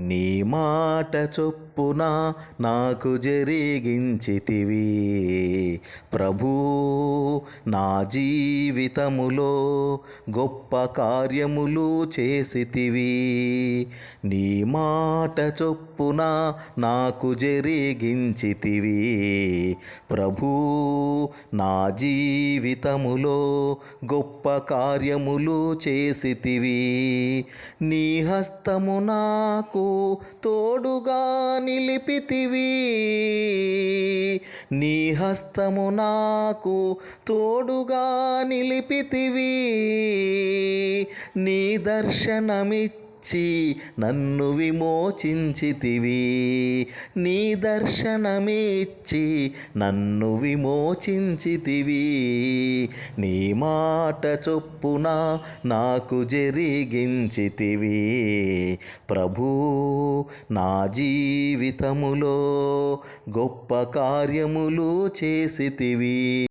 నీ మాట చొప్పున నాకు జరిగించితివి. ప్రభూ నా జీవితములో గొప్ప కార్యములు చేసితివి. నీ మాట చొప్పున నాకు జరిగించితివి. ప్రభూ నా జీవితములో గొప్ప కార్యములు చేసితివి. నీ హస్తము నాకు తోడుగా నిలిపితివి. నీ హస్తము నాకు తోడుగా నిలిపితివి. నీ దర్శనమిచ్చి నన్ను విమోచించితివి. నీ దర్శనమిచ్చి నన్ను విమోచించితివి. నీ మాట చొప్పున నాకు జరిగించితివి. ప్రభూ నా జీవితములో గొప్ప కార్యములు చేసితివి.